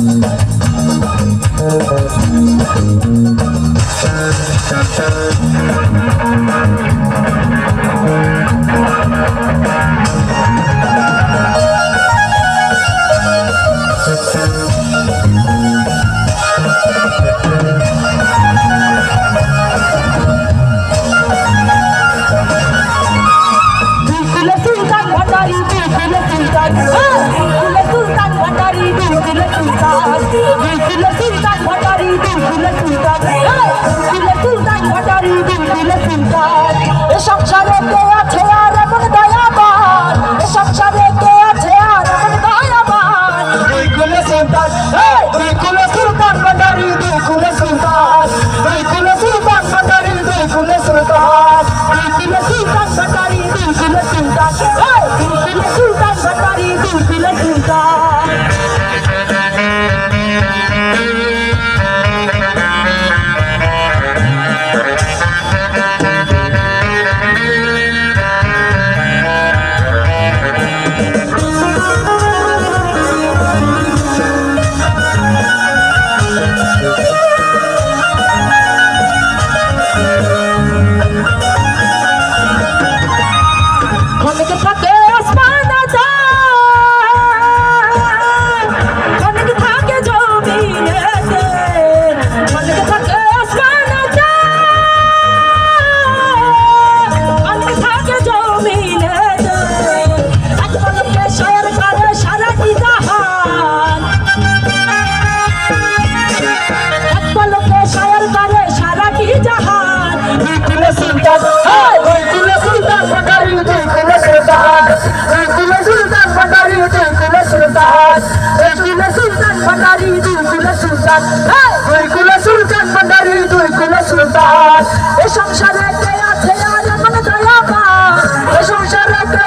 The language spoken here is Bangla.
Thank you. 站 সুলতান। তুই কুল সুলতান ভান্ডারি তুই কুল সুলতান। এ সংসারে কে আছে আর এমন দয়াবান? এ সংসারে কে